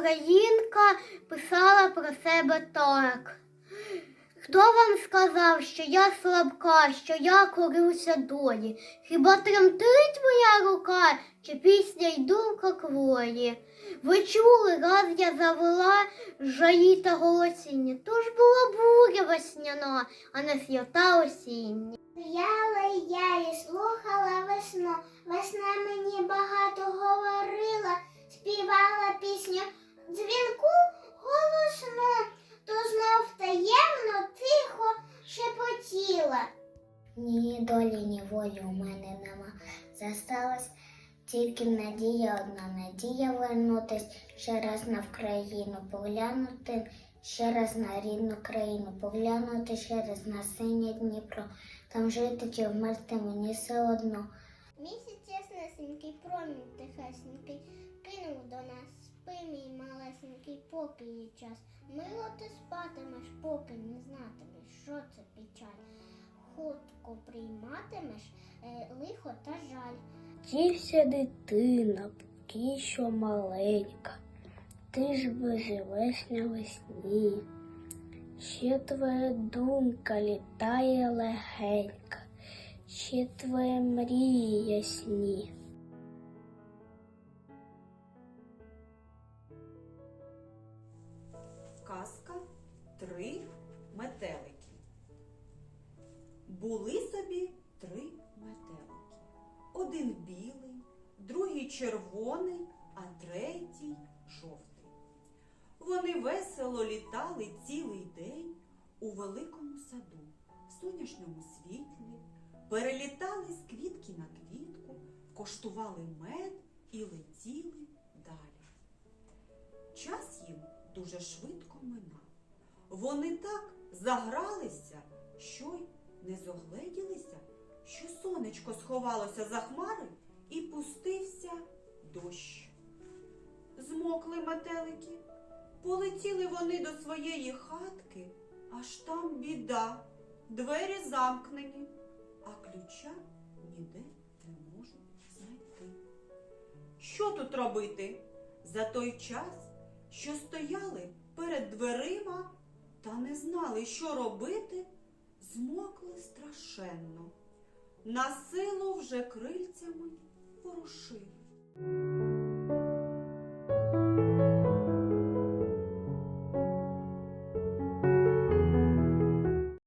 українка писала про себе так. Хто вам сказав, що я слабка, що я корюся долі? Хіба тремтить моя рука, чи пісня й думка кволі? Ви чули, раз я завела жаї та голосіння, ж була буря весняна, а не свята осіння. Стояла я шепотіла. Ні долі, ні волі у мене нема. Засталась тільки надія одна надія вернутись ще раз на Вкраїну, поглянути ще раз на рідну країну, поглянути ще раз на синє Дніпро. Там жити чи вмерти мені все одно. Місяць яснесенький, промінь тихесенький, кинув до нас спи, мій малесенький, поки є час. Мило ти спатимеш, поки не знатимеш, що це печаль. Хутко прийматимеш е, лихо та жаль. Тівся дитина, поки що маленька, ти ж би живеш на весні. Ще твоя думка літає легенька, ще твої мрії ясні. Казка Три метелики. Були собі три метелики. Один білий, другий червоний, а третій жовтий. Вони весело літали цілий день у великому саду, в сонячному світлі, перелітали з квітки на квітку, коштували мед і летіли далі. Час їм дуже швидко минав. Вони так загралися, що й не зогледілися, що сонечко сховалося за хмари і пустився дощ. Змокли метелики, полетіли вони до своєї хатки, аж там біда, двері замкнені, а ключа ніде не можуть знайти. Що тут робити? За той час, що стояли перед дверима та не знали, що робити, змокли страшенно. На силу вже крильцями ворушили.